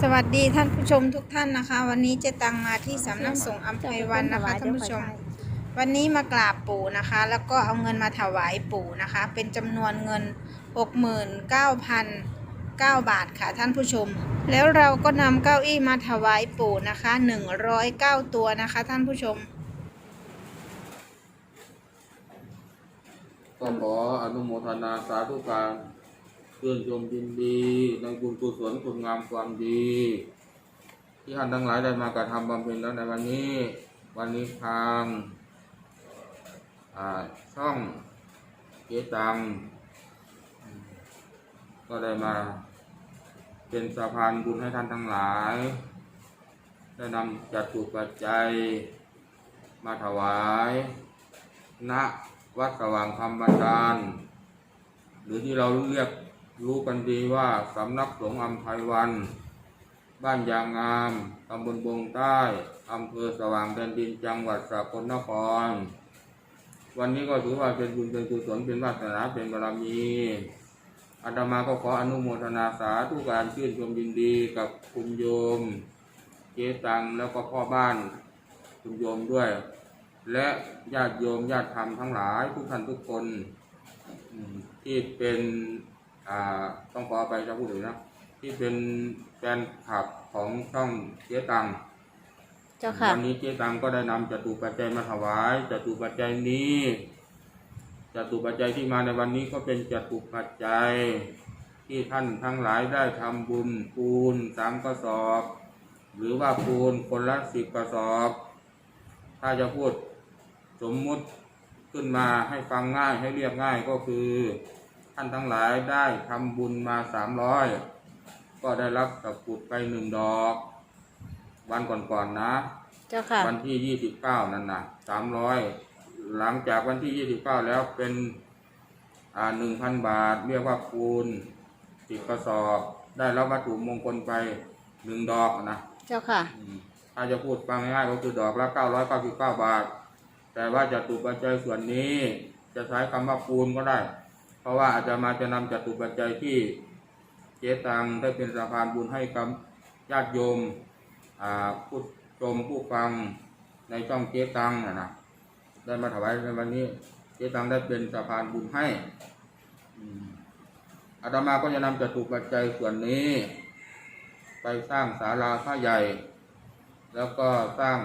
สวัสดีท่านผู้ชมทุกท่านนะคะ วันนี้เจตังมาที่สำนักสงฆ์อัมภัยวันนะคะท่านผู้ชม วันนี้มากราบปู่นะคะ แล้วก็เอาเงินมาถวายปู่นะคะ เป็นจำนวนเงิน 69,009 บาทค่ะท่านผู้ชม แล้วเราก็นำเก้าอี้มาถวายปู่นะคะ 109 ตัวนะคะ ท่านผู้ชมก็ขออนุโมทนาสาธุการ ชื่นชมยินดี ในบุญกุศลคุณงามความดี ที่ท่านทั้งหลายได้มากระทำบำเพ็ญแล้วในวันนี้ วันนี้ทางช่องเกตังก็ได้มา เป็นสะพานบุญให้ท่านทั้งหลาย ได้นำจัตุปัจจัย มาถวายณวัดสว่างธรรมบันดาลหรือที่เราเรียก รู้กันดีว่าสำนักสงฆ์อัมภัยวัน บ้านยางงามตำบลบงใต้อำเภอสว่างแดนดินจังหวัดสกลนคร วันนี้ก็ถือว่าเป็นบุญเป็นกุศลเป็นวาสนาเป็นบารมีอาตมาก็ขออนุโมทนาสาธุการชื่นชมยินดีกับคุณโยม เจตังแล้วก็พ่อบ้านคุณโยมด้วย และญาติโยมญาติธรรมทั้งหลายทุกท่านทุกคนที่เป็น อ่าต้องขอไปจะพูดถึงนะที่เป็นแฟนคลับของช่องเจ๊ตังเจ้าค่ะวันนี้เจ๊ตังก็ได้นำจตุปัจจัยมาถวายจตุปัจจัยนี้จตุปัจจัยที่มาในวันนี้ก็เป็นจตุปัจจัย ที่ท่านทั้งหลายได้ทำบุญปูนสามกระสอบ หรือว่าปูนคนละสิบกระสอบ ถ้าจะพูดสมมุติขึ้นมาให้ฟังง่ายให้เรียบง่ายก็คือ ท่านทั้งหลายได้ทำบุญมาสามร้อยก็ได้รับตะกรุดไปหนึ่งดอก วันก่อนๆนนะเจ้าค่ะ วันที่ยี่สิบเก้านั่นนะสามร้อยหลังจากวันที่ยี่สิบเก้าแล้วเป็นอ่าหนึ่งพันบาท เรียกว่าคูณสิบกระสอบ ได้รับวัตถุมงคลไปหนึ่งดอกนะเจ้าค่ะอืมถ้าจะพูดฟังง่ายๆก็คือดอกละเก้าร้อยเก้าสิบเก้าบาท แต่ว่าจตุปัจจัยส่วนนี้ จะใช้คำว่าคูณก็ได้ เพราะว่าอาจจะมาจะนำจัตุปัจจัยที่เจตังได้เป็นสะพานบุญให้กับญาติโยมผู้ชมผู้ฟังในช่องเจตังนะนะได้มาถวายในวันนี้เจตังได้เป็นสะพานบุญให้อาตมาก็จะนำจัตุปัจจัยส่วนนี้ ไปสร้างศาลาพระใหญ่ แล้วก็สร้าง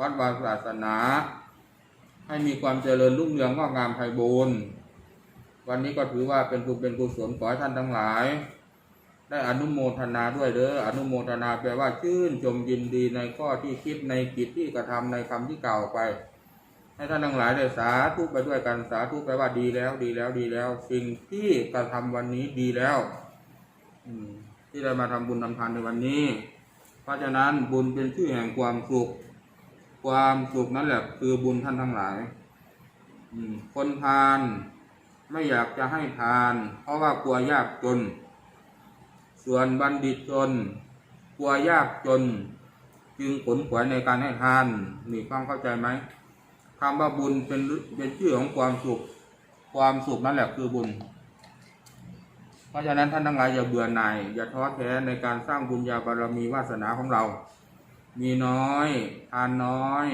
วัดวาศาสนา ให้มีความเจริญรุ่งเรืองงอกงามไพบูรณ์ วันนี้ก็ถือว่าเป็นบุญเป็นกุศลขอให้ท่านทั้งหลาย ได้อนุโมทนาด้วยเด้ออนุโมทนาแปลว่าชื่นชมยินดีในข้อที่คิดในกิจที่กระทำในคำที่กล่าวไป ให้ท่านทั้งหลายได้สาธุไปด้วยกันสาธุแปลว่าดีแล้วดีแล้วดีแล้ว สิ่งที่กระทำวันนี้ดีแล้ว อืมที่ได้มาทำบุญทำทานในวันนี้ เพราะฉะนั้นบุญเป็นชื่อแห่งความสุข ความสุขนั่นแหละคือบุญท่านทั้งหลาย อืมคนทาน ไม่อยากจะให้ทาน เพราะว่ากลัวยากจน ส่วนบัณฑิตชนกลัวยากจน จึงขนขวยในการให้ทานนี่ฟังเข้าใจไหมคำว่าบุญเป็นเป็นชื่อของความสุข ความสุขนั่นแหละคือบุญ เพราะฉะนั้นท่านทั้งหลายอย่าเบื่อหน่าย อย่าท้อแท้ในการสร้างบุญญาบารมีวาสนาของเรา มีน้อยทานน้อย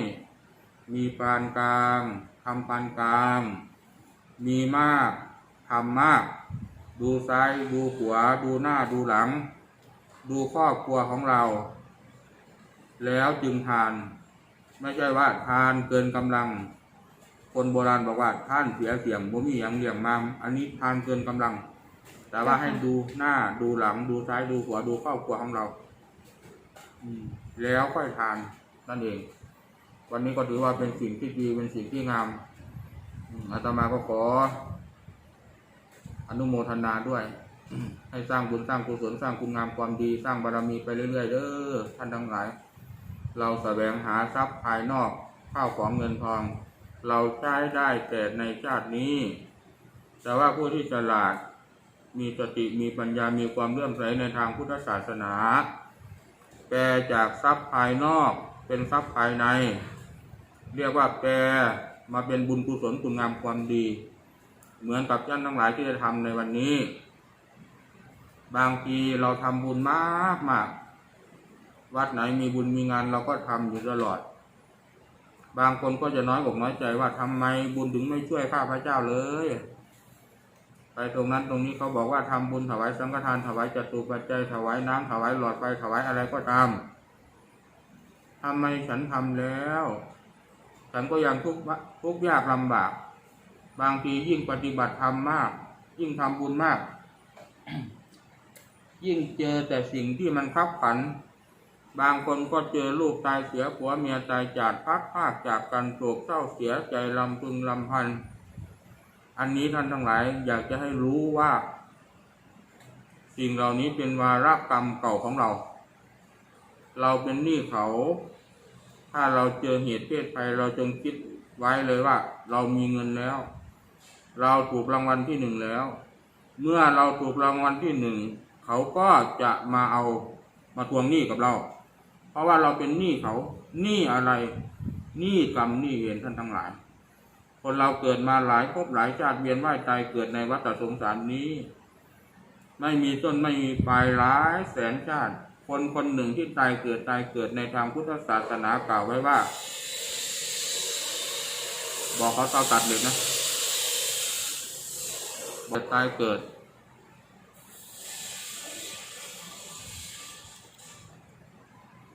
มีปานกลางทำปานกลาง มีมากทำมาก ดูซ้ายดูขวาดูหน้าดูหลัง ดูครอบครัวของเรา แล้วจึงทาน ไม่ใช่ว่าทานเกินกำลัง คนโบราณบอกว่าท่านเสียเสียงบ่มีอย่างเลี่ยงมามอันนี้ทานเกินกำลัง แต่ว่าให้ดูหน้าดูหลัง ดูซ้ายดูขวาดูครอบครัวของเราแล้วค่อยทานนั่นเอง วันนี้ก็ถือว่าเป็นสิ่งที่ดีเป็นสิ่งที่งาม อาตมาก็ขอ อนุโมทนาด้วย ให้สร้างบุญสร้างกุศลสร้างคุณงามความดีสร้างบารมีไปเรื่อยๆเด้อท่านทั้งหลาย เราแสวงหาทรัพย์ภายนอกข้าวของเงินทอง เราใช้ได้แต่ในชาตินี้ แต่ว่าผู้ที่ฉลาดมีสติมีปัญญามีความเลื่อมใสในทางพุทธศาสนาแปลจากทรัพย์ภายนอกเป็นทรัพย์ภายใน เรียกว่าแปล มาเป็นบุญกุศลคุณงามความดี เหมือนกับท่านทั้งหลายที่ได้ทำในวันนี้ บางทีเราทำบุญมากมากวัดไหนมีบุญมีงานเราก็ทำอยู่ตลอด บางคนก็จะน้อยอกน้อยใจว่าทำไมบุญถึงไม่ช่วยข้าพระเจ้าเลยไปตรงนั้นตรงนี้เขาบอกว่าทำบุญถวายสังฆทานถวายจตุปัจจัยถวายน้ำถวายหลอดไฟถวายอะไรก็ตามทำไมฉันทำแล้ว ฉันก็ยังทุกข์ทุกข์ยากลำบาก บางทียิ่งปฏิบัติธรรมมาก ยิ่งทำบุญมาก ยิ่งเจอแต่สิ่งที่มันคับขัน บางคนก็เจอลูกตายเสียผัวเมียตายจากพักภาคจากกันโศกเศร้าเสียใจลำพึงลำพัน อันนี้ท่านทั้งหลายอยากจะให้รู้ว่า สิ่งเหล่านี้เป็นวาระกรรมเก่าของเรา เราเป็นหนี้เขา ถ้าเราเจอเหตุเพศภัยเราจงคิดไว้เลยว่า เรามีเงินแล้ว เราถูกรางวัลที่หนึ่งแล้ว เมื่อเราถูกรางวัลที่หนึ่งเขาก็จะมาเอามาทวงหนี้กับเรา เพราะว่าเราเป็นหนี้เขาหนี้อะไรหนี้กรรมหนี้เวรท่านทั้งหลาย คนเราเกิดมาหลายภพหลายชาติเวียนว่ายตายเกิดในวัฏสงสารนี้ ไม่มีต้นไม่มีปลายหลายแสนชาติ คนคนหนึ่งที่ตายเกิดตายเกิดในทางพุทธศาสนากล่าวไว้ว่า บอกเขาเตาตัดเหล็กนะบอกตายเกิด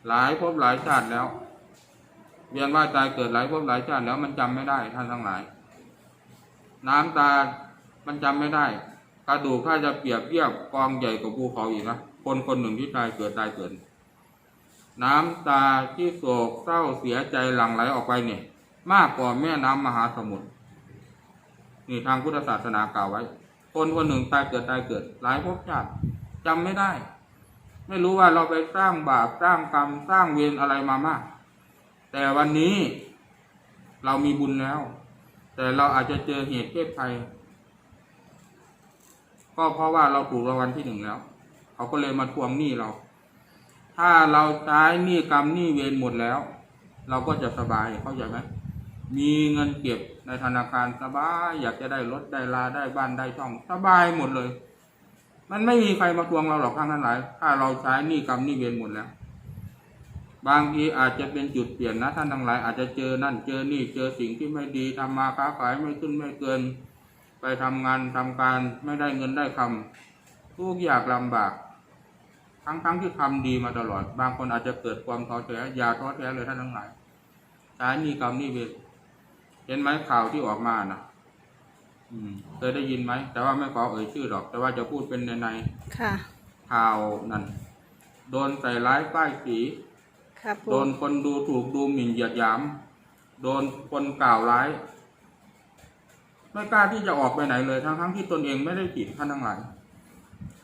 หลายภพหลายชาติแล้วเวียนว่ายตายเกิดหลายภพหลายชาติแล้วมันจำไม่ได้ท่านทั้งหลาย น้ำตามันจำไม่ได้ กระดูกถ้าจะเปรียบเทียบกองใหญ่กว่าภูเขาอีกนะ คนคนหนึ่งที่ตายเกิดตายเกิด น้ำตาที่โศกเศร้าเสียใจหลั่งไหลออกไปเนี่ย มากกว่าแม่น้ำมหาสมุทรนี่ทางพุทธศาสนากล่าวไว้ คนคนหนึ่งตายเกิดตายเกิด หลายภพชาติจำไม่ได้ ไม่รู้ว่าเราไปสร้างบาปสร้างกรรมสร้างเวรอะไรมามาก แต่วันนี้เรามีบุญแล้ว แต่เราอาจจะเจอเหตุเพศภัยก็เพราะว่าเราถูกรางวัลที่หนึ่งแล้ว เขาก็เลยมาทวงหนี้เรา ถ้าเราใช้หนี้กรรมหนี้เวรหมดแล้ว เราก็จะสบายเข้าใจไหมมีเงินเก็บในธนาคารสบาย อยากจะได้รถได้ลาได้บ้านได้ช่อง สบายหมดเลย มันไม่มีใครมาทวงเราหรอกทั้งนั้นหลาย ถ้าเราใช้หนี้กรรมหนี้เวรหมดแล้ว บางทีอาจจะเป็นจุดเปลี่ยนนะท่านทั้งหลาย อาจจะเจอนั่นเจอนี่เจอสิ่งที่ไม่ดีทำมาค้าขายไม่ขึ้นไม่เกิน ไปทำงานทำการไม่ได้เงินได้คำทุกอย่างลำบาก ทั้งทั้งที่ทำดีมาตลอด บางคนอาจจะเกิดความท้อแท้อย่าท้อแท้เลยท่านทั้งหลายใช้หนี่กรรมหนี่เวรเห็นไหมข่าวที่ออกมานะอืมเคยได้ยินไหม แต่ว่าไม่ขอเอ่ยชื่อหรอก แต่ว่าจะพูดเป็นในในค่ะๆข่าวนั่นโดนใส่ร้ายป้ายสีค่ะโดปู่นคนดูถูกดูหมิ่นเหยียดหยาม โดนคนกล่าวร้าย ไม่กล้าที่จะออกไปไหนเลยทั้งทั้งๆที่ตนเองไม่ได้ผิดท่านทั้งหลาย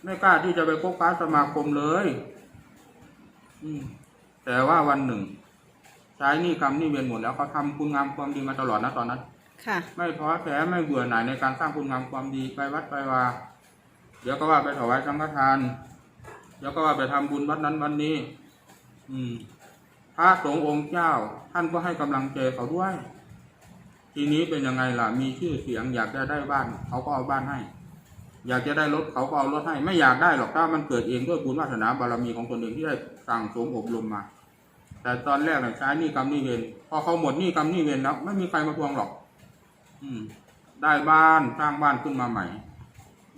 ไม่กล้าที่จะไปคบค้าสมาคมเลยอืมแต่ว่าวันหนึ่ง ใช้หนี่กรรมหนี่เวียนหมดแล้วเขาทำคุณงามความดีมาตลอดนะตอนนั้น ค่ะ ไม่ท้อแท้ไม่เบื่อหน่ายในการสร้างคุณงามความดีไปวัดไปวาเดี๋ยวก็ว่าไปถวายสังฆทาน เดี๋ยวก็ว่าไปทำบุญวัดนั้นวันนี้ อืมพระสงฆ์องค์เจ้า ท่านก็ให้กำลังใจเขาด้วย ทีนี้เป็นยังไงล่ะ มีชื่อเสียงอยากจะได้บ้าน เขาก็เอาบ้านให้ อยากจะได้รถเขาก็เอารถให้ ไม่อยากได้หรอกถ้ามันเกิดเองด้วยบุญวาสนาบารมีของตนเองที่ได้สั่งสมอบรมมา แต่ตอนแรกเนี่ยใช้หนี่กรรมหนี่เวรพอเขาหมดหนี่กรรมหนี่เวรแล้วไม่มีใครมาทวงหรอก อืม ได้บ้านสร้างบ้านขึ้นมาใหม่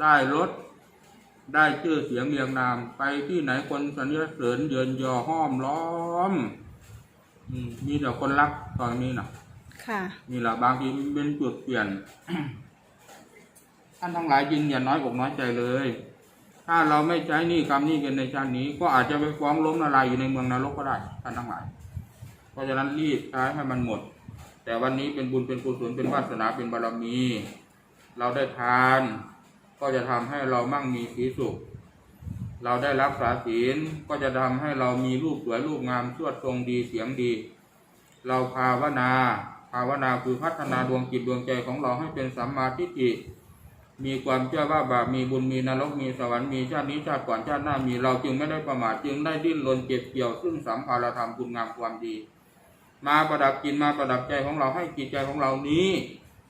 ได้รถ ได้ชื่อเสียงเรียงนาม ไปที่ไหนคนสรรเสริญเยินยอห้อมล้อม อืม มีแต่คนรักตอนนี้นะค่ะ นี่แหละบางทีมันเป็นจุดเปลี่ยนท่านทั้งหลายยินอย่าน้อยอกน้อยใจเลย ถ้าเราไม่ใช้นี่กรรมนี่กันในชาตินี้ ก็อาจจะไปฟ้องล้มละลายอยู่ในเมืองนรกก็ได้ท่านทั้งหลาย เพราะฉะนั้นรีบใช้ให้มันหมด แต่วันนี้เป็นบุญเป็นกุศลเป็นวาสนาเป็นบารมี เราได้ทาน ก็จะทำให้เรามั่งมีสีสุข เราได้รักษาศีลก็จะทำให้เรามีรูปสวยรูปงามสวดทรงดีเสียงดี เราภาวนา ภาวนาคือพัฒนาดวงจิตดวงใจของเราให้เป็นสัมมาทิฏฐิ มีความเชื่อว่าบาปมีบุญมีนรกมีสวรรค์มีชาตินี้ชาติก่อนชาติหน้ามีเราจึงไม่ได้ประมาทจึงได้ดิ้นรนเก็บเกี่ยวซึ่งสัมภารธรรมคุณงามความดี มาประดับจิตมาประดับใจของเราให้จิตใจของเรานี้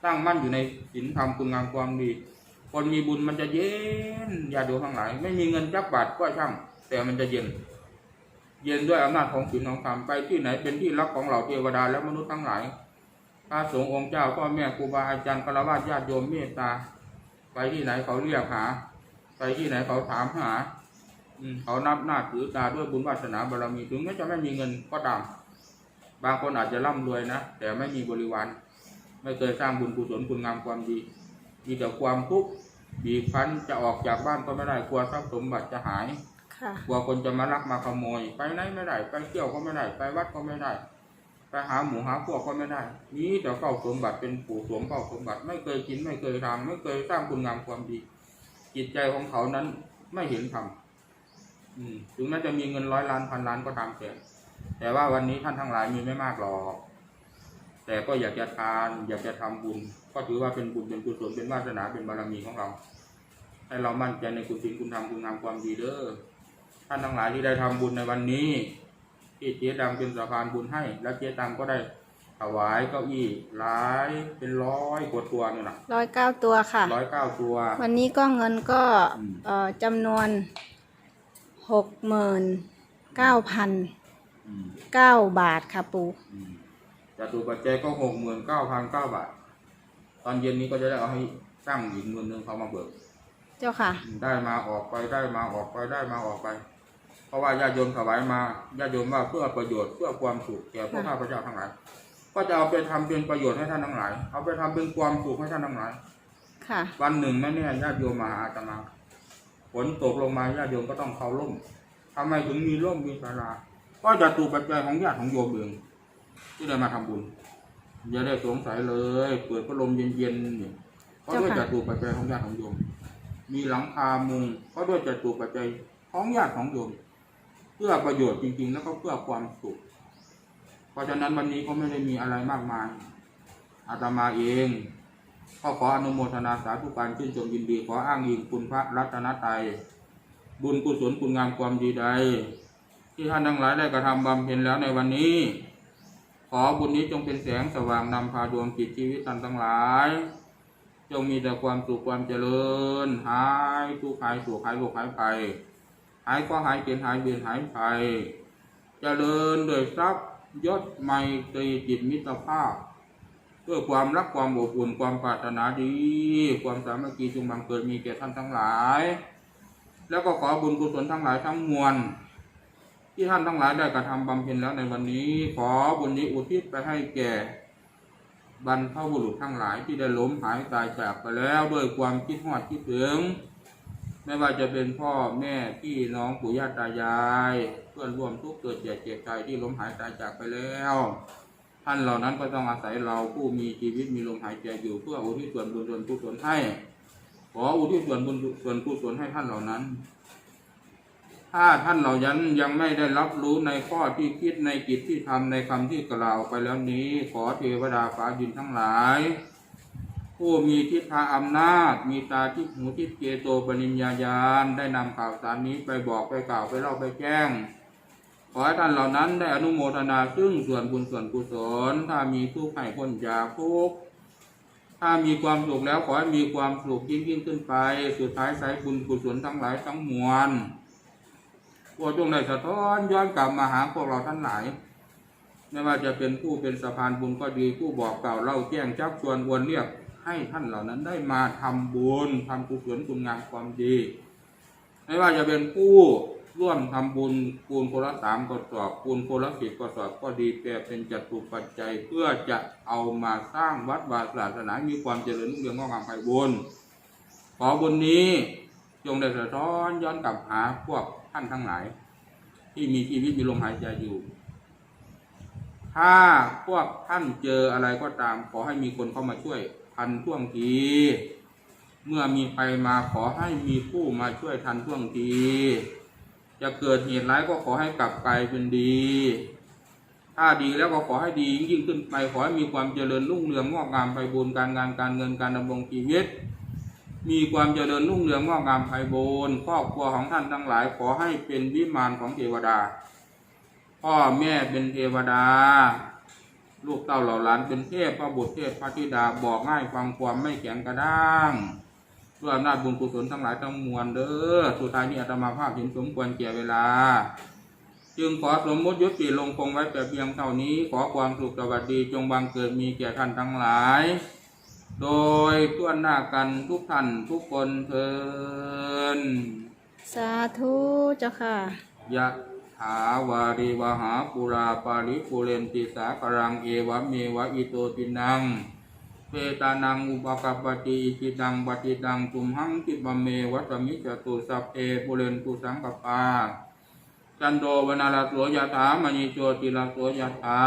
ตั้งมั่นอยู่ในศีลธรรมคุณงามความดี คนมีบุญมันจะเย็นอย่าดูข้งหลาย ไม่มีเงินจักบาทก็ช่างแต่มันจะเย็น เย็นด้วยอำนาจของศีลของธรรมไปที่ไหนเป็นที่รักของเหล่าเทวดาและมนุษย์ทั้งหลายพระสงฆ์องค์เจ้าพ่อแม่ครูบาอาจารย์คารวะญาติโยมเมตตา ไปที่ไหนเขาเรียกหา ไปที่ไหนเขาถามหา อืมเขานับหน้าถือตาด้วยบุญวาสนาบารมีถึงแม้จะไม่มีเงินก็ตาม บางคนอาจจะร่ำรวยนะ แต่ไม่มีบริวาร ไม่เคยสร้างบุญกุศลคุณงามความดี มีแต่ความทุกข์บีบคั้นจะออกจากบ้านก็ไม่ได้กลัวทรัพย์สมบัติจะหายค่ะกลัวคนจะมาลักมาขโมย ไปไหนไม่ได้ ไปเที่ยวก็ไม่ได้ ไปวัดก็ไม่ได้ไป หาหมูหาพวกก็ไม่ได้ นี่แต่เฝ้าสมบัติเป็นปู่สวมเฝ้าสมบัติ ไม่เคยกินไม่เคยทำไม่เคยสร้างคุณงามความดี จิตใจของเขานั้นไม่เห็นธรรมถึงแม้จะมีเงินร้อยล้านพันล้านก็ตามแต่แต่ว่าวันนี้ท่านทั้งหลายมีไม่มากหรอก แต่ก็อยากจะทาน อยากจะทำบุญ ก็ถือว่าเป็นบุญเป็นกุศลเป็นวาสนาเป็นบารมีของเรา ให้เรามั่นใจในคุณศีลคุณธรรมคุณงามความดีเด้อท่านทั้งหลายที่ได้ทำบุญในวันนี้ ที่เจ๊ดำเป็นสะพานบุญให้ แล้วเจ๊ตังก็ได้ถวายเก้าอี้หลายเป็นร้อยกว่าตัวนี่แหละร้อยเก้าตัวค่ะ ร้อยเก้าตัว วันนี้ก็เงินก็อืม เอ่อจำนวนหกหมื่นเก้าพันอืมเก้าบาทค่ะปูอืมจตุปัจจัยก็หกหมื่นเก้าพันเก้าบาท ตอนเย็นนี้ก็จะได้เอาให้สร้างอีกหมื่นหนึ่งเขามาเบิก เจ้าค่ะ ได้มาออกไปได้มาออกไปได้มาออกไป เพราะว่าญาติโยมถวายมาญาติโยมว่าเพื่อประโยชน์เพื่อความสุขแก่พวกข้าพเจ้าทั้งหลายก็จะเอาไปทำเป็นประโยชน์ให้ท่านทั้งหลาย เอาไปทำเป็นความสุขให้ท่านทั้งหลาย ค่ะ วันหนึ่งแม่แน่ญาติโยมมาหาอาตมาฝนตกลงมาญาติโยมก็ต้องเข้าร่มทำไมถึงมีร่มมีศาลาก็จะตูปัจจัยของญาติของโยมเองที่ได้มาทำบุญอย่าได้สงสัยเลย เปิดพัดลมเย็นๆนี่ก็ด้วยเจ้าจะค่ะตูปัจจัยของญาติของโยม มีหลังคามุงก็ด้วยจะตูปัจจัยของญาติของโยม เพื่อประโยชน์จริง ๆ แล้วก็เพื่อความสุข เพราะฉะนั้นวันนี้ก็ไม่ได้มีอะไรมากมาย อาตมาเองก็ขออนุโมทนาสาธุการชื่นชมยินดีขออ้างอิงคุณพระรัตนตรัยบุญกุศลคุณงามความดีใด ที่ท่านทั้งหลายได้กระทำบำเพ็ญแล้วในวันนี้ ขอบุญนี้จงเป็นแสงสว่างนำพาดวงจิตชีวิตท่านทั้งหลาย จงมีแต่ความสุขความเจริญ หายทุกข์หายโศกหายโรคหายภัย หายก็หายเป็นหายเบียนหายภัยเจริญด้วยทรัพย์ยศไมตรีจิตมิตรภาพ เพื่อความรักความอบอุ่นความปรารถนาดี ความสามัคคีจงบังเกิดมีแก่ท่านทั้งหลาย แล้วก็ขอบุญกุศลทั้งหลายทั้งมวลที่ท่านทั้งหลายได้กระทำบำเพ็ญแล้วในวันนี้ ขอบุญนี้อุทิศไปให้แก่ บรรพบุรุษทั้งหลายที่ได้ล้มหายตายจากไปแล้วด้วยความคิดฮอดคิดถึง ไม่ว่าจะเป็นพ่อแม่พี่น้องปู่ย่าตายาย เพื่อนร่วมทุกข์เกิดแก่เจ็บตายที่ล้มหายตายจากไปแล้ว ท่านเหล่านั้นก็ต้องอาศัยเราผู้มีชีวิตมีลมหายใจอยู่เพื่ออุทิศส่วนบุญส่วนกุศลให้ ขออุทิศส่วนบุญส่วนกุศลให้ท่านเหล่านั้น ถ้าท่านเหล่านั้นยังไม่ได้รับรู้ในข้อที่คิดในกิจที่ทำในคำที่กล่าวไปแล้วนี้ ขอเทวดาฟ้าดินทั้งหลาย ผู้มีทิศาอำนาจ มีตาทิพหูทิพเกโตปริญญาญาณ ได้นำข่าวสารนี้ไปบอกไปกล่าวไปเล่าไปแจ้ง ขอให้ท่านเหล่านั้นได้อนุโมทนาซึ่งส่วนบุญส่วนกุศล ถ้ามีทุกข์ให้พ้นจากทุกข์ถ้ามีความสุขแล้วขอให้มีความสุขยิ่งยิ่งขึ้นไป สุดท้ายสายบุญกุศลทั้งหลายทั้งมวลโปรดจงได้สะท้อนย้อนกลับมาหาพวกเราท่านหลายไม่ว่าจะเป็นผู้เป็นสะพานบุญก็ดีผู้บอกกล่าวเล่าแจ้งชักชวนวนเรียก ให้ท่านเหล่านั้นได้มาทำบุญทำกุศลคุณงามความดี ไม่ว่าจะเป็นผู้ร่วมทำบุญปูนคนละสามกระสอบปูนคนละสิบกระสอบก็ดีแต่เป็นจัตุปัจจัยเพื่อจะเอามาสร้างวัดวาศาสนา มีความเจริญรุ่งเรืองงอกงามไพบูรณ์ขอบุญนี้จงได้สะท้อนย้อนกลับหาพวกท่านทั้งหลาย ที่มีชีวิตมีลมหายใจอยู่ ถ้าพวกท่านเจออะไรก็ตาม ขอให้มีคนเข้ามาช่วย ทันท่วงที เมื่อมีภัยมาขอให้มีผู้มาช่วยทันท่วงที จะเกิดเหตุร้ายก็ขอให้กลับกลายเป็นดี ถ้าดีแล้วก็ขอให้ดียิ่งขึ้นไปขอให้มีความเจริญรุ่งเรืองงอกงามไปบูรการงานการเงินการดำรงชีวิตมีความเจริญรุ่งเรืองงอกงามไพบูรณ์ครอบครัวของท่านทั้งหลายขอให้เป็นวิมานของเทวดา พ่อแม่เป็นเทวดา ลูกเต้าเหล่าหลานเป็นเทพพระบุตรเทพพระธิดาบอกง่ายฟังความไม่แข็งกระด้างด้วยอำนาจบุญกุศลทั้งหลายทั้งมวลเด้อสุดท้ายนี้อาตมาภาพเห็นสมควรเกี่ยเวลาขจึงขอสมมุติยุติลงคงไว้แต่เพียงเท่านี้ ขอความสุขสวัสดีจงบังเกิดมีแก่ท่านทั้งหลาย โดยต้วนหน้ากันทุกท่านทุกคนเทินสาธุเจ้าค่ะยะ ถาวาริวหาปุราปาริปุเรนติสากรังเอวะเมวะอิโตตินังเปตานังอุปกปปติอิจิตังปฏิตังตุมหังคิปะเมวัตมิจตุสัพเอปุเรนตุสังกปาจันโดวนาลาโสยถามณีโชติลาโสยถา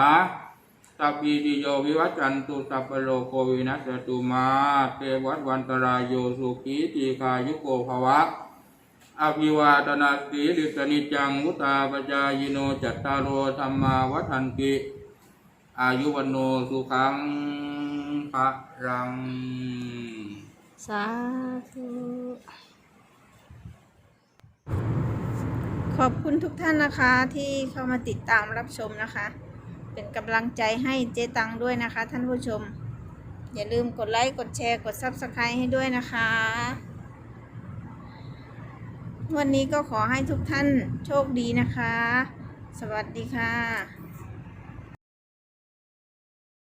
สัพพีติโยวิวัจันตุสัพโลโควินัสตุมาเตวัตวันตรายโยสุขีตีคายุโกภวะ อภิวาตนาสีลิสนิจังมุตาปจายโนจัตตารโอธรรมาวัฏันติอายุวันโนสุขังพระรัง สาธุ ขอบคุณทุกท่านนะคะที่เข้ามาติดตามรับชมนะคะ เป็นกำลังใจให้เจ๊ตังด้วยนะคะท่านผู้ชม อย่าลืมกดไลค์ กดแชร์ กด Subscribe ให้ด้วยนะคะ วันนี้ก็ขอให้ทุกท่านโชคดีนะคะ สวัสดีค่ะ